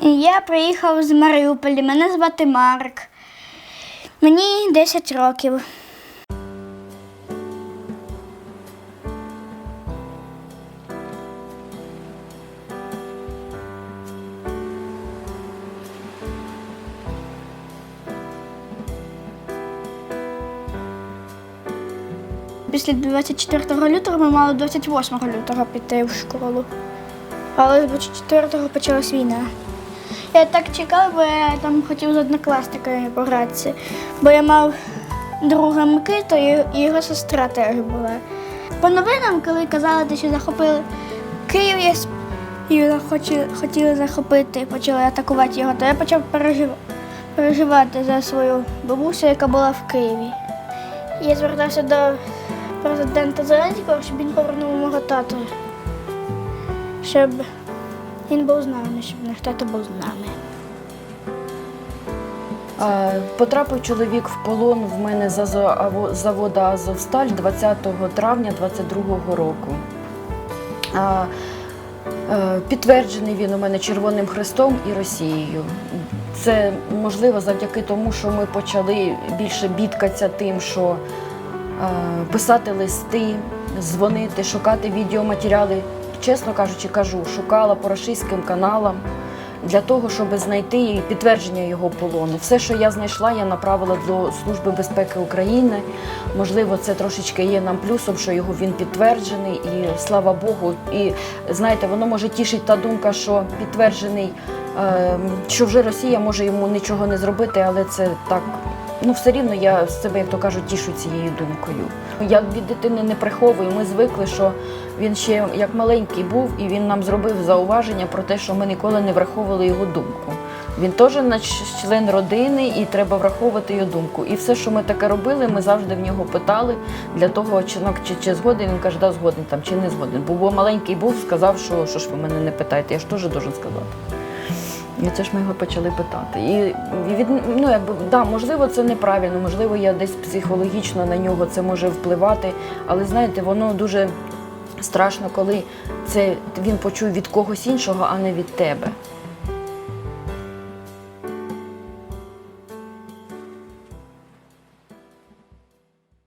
Я приїхав з Маріуполя. Мене звати Марк. Мені 10 років. Після 24 лютого ми мали 28 лютого піти в школу. Але з 24-го почалась війна. Я так чекав, бо я там хотів з однокласниками погратися. Бо я мав друга Микиту і його сестра теж була. По новинам, коли казали, що захопили Київ с- і хочі- хотіли захопити, почали атакувати його, то я почав пережив- переживати за свою бабусю, яка була в Києві. Я звертався до президента Зеленського, щоб він повернув мого тату. Щоб він був з нами, щоб наш тато був з нами. Потрапив чоловік в полон в мене за заво- завода Азовсталь 20 травня 22-го року. Е, Підтверджений він у мене Червоним Хрестом і Росією. Це можливо завдяки тому, що ми почали більше бідкатися тим, що е, писати листи, дзвонити, шукати відеоматеріали. Чесно кажучи, кажу, шукала по рашистським каналам для того, щоб знайти підтвердження його полону. Все, що я знайшла, я направила до Служби безпеки України. Можливо, це трошечки є нам плюсом, що його він підтверджений, і слава Богу. І знаєте, воно може тішить та думка, що підтверджений, е, що вже Росія може йому нічого не зробити, але це так. Ну, все рівно я з себе, як то кажуть, тішу цією думкою. Я від дитини не приховую. Ми звикли, що він ще як маленький був, і він нам зробив зауваження про те, що ми ніколи не враховували його думку. Він теж член родини, і треба враховувати його думку. І все, що ми таке робили, ми завжди в нього питали для того, чи, ну, чи, чи згоден. Він каже, да, згоден там, чи не згоден. Бо маленький був, сказав, що, що ж ви мене не питаєте. Я ж теж должен сказати. І це ж ми його почали питати. І від ну якби да, можливо, це неправильно, можливо, я десь психологічно на нього це може впливати, але знаєте, воно дуже страшно, коли це він почув від когось іншого, а не від тебе.